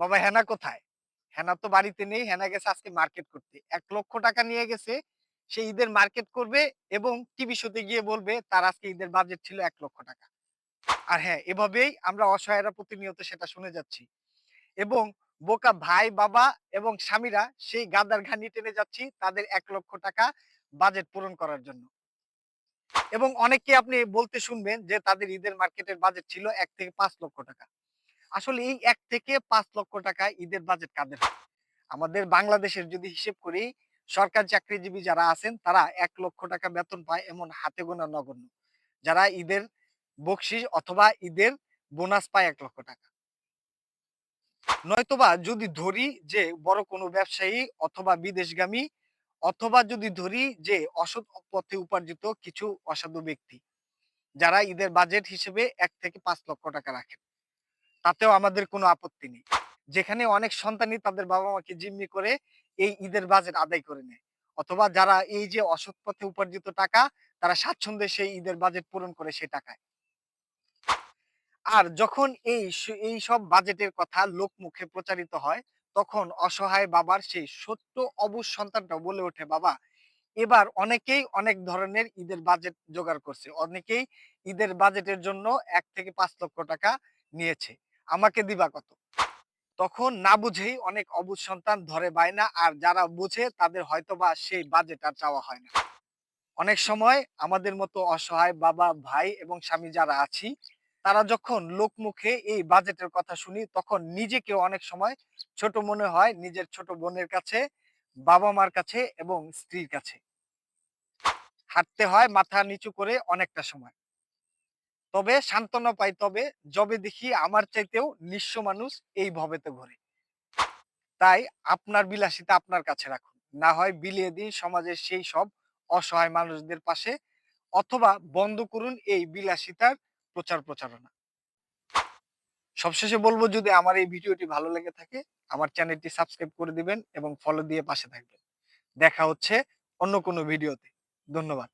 বাবা, হেনা কোথায়? হেনা তো বাড়িতে নেই, হেনা গেছে আজকে মার্কেট করতে। এক লক্ষ টাকা নিয়ে গেছে, সে ঈদের মার্কেট করবে এবং টিভি শোতে গিয়ে বলবে, তার আজকে ঈদের বাজেট ছিল এক লক্ষ টাকা। আর হ্যাঁ এভাবেই আমরা অসহায়রা প্রতিনিয়ত সেটা শুনে যাচ্ছি। এবং বোকা ভাই, বাবা এবং স্বামীরা সেই গাদার ঘানি টেনে যাচ্ছি তাদের এক লক্ষ টাকা বাজেট পূরণ করার জন্য। এবং অনেককে আপনি বলতে শুনবেন যে তাদের ঈদের মার্কেটের বাজেট ছিল এক থেকে পাঁচ লক্ষ টাকা। আসলে এই এক থেকে পাঁচ লক্ষ টাকা ঈদের বাজেট কাদের আমাদের বাংলাদেশের যদি হিসেব করি, সরকার চাকরিজীবী যারা আছেন, তারা এক লক্ষ টাকা বেতন পায় এমন হাতে গোনা নগণ্য। যারা ঈদের বকশিস অথবা ঈদের বোনাস পায় এক লক্ষ টাকা। নয়তোবা যদি ধরি যে বড় কোনো ব্যবসায়ী অথবা বিদেশগামী অথবা যদি ধরি যে অসৎ পথে উপার্জিত কিছু অসাধু ব্যক্তি, যারা ঈদের বাজেট হিসেবে এক থেকে পাঁচ লক্ষ টাকা রাখেন। তাতেও আমাদের কোনো আপত্তি নেই। যেখানে অনেক সন্তানই তাদের বাবা মাকে জিম্মি করে এই ঈদের বাজেট আদায় করে নেয়। অথবা যারা এই যে অসৎ পথে উপার্জিত টাকা, তারা স্বাচ্ছন্দ্যে সেই ঈদের বাজেট পূরণ করে সেই টাকায়। আর যখন এই এই সব বাজেটের কথা লোকমুখে প্রচারিত হয়, তখন অসহায় বাবার সেই সত্য অবুজ সন্তানটা বলে ওঠে, বাবা, এবার অনেকেই অনেক ধরনের ঈদের বাজেট জোগাড় করছে। অনেকেই ঈদের বাজেটের জন্য এক থেকে পাঁচ লক্ষ টাকা নিয়েছে। আমাকে দিবা কত? তখন না বুঝেই অনেক অবুজ সন্তান ধরে বায়না আর যারা বুঝে তাদের হয়তোবা সেই বাজেট আর চাওয়া হয় না। অনেক সময় আমাদের মতো অসহায় বাবা, ভাই এবং স্বামী যারা আছি, তারা যখন লোকমুখে এই বাজেটের কথা শুনি, তখন নিজেকে অনেক সময় ছোট মনে হয় নিজের ছোট বোনের কাছে, বাবা মার কাছে এবং স্ত্রীর কাছে। হাঁটতে হয় মাথা নিচু করে অনেকটা সময়। তবে সান্ত্বনা পাই, তবে যবে দেখি আমার চাইতেও নিঃস্ব মানুষ এই ভবেতে ঘরে। তাই আপনার বিলাসিতা আপনার কাছে রাখুন। না হয় বিলিয়ে দিন সমাজের সেই সব অসহায় মানুষদের পাশে, অথবা বন্ধ করুন এই বিলাসিতার প্রচার প্রচারণা। সবশেষে বলব, যদি আমার এই ভিডিওটি ভালো লেগে থাকে, আমার চ্যানেলটি সাবস্ক্রাইব করে দিবেন এবং ফলো দিয়ে পাশে থাকবেন। দেখা হচ্ছে অন্য কোনো ভিডিওতে। ধন্যবাদ।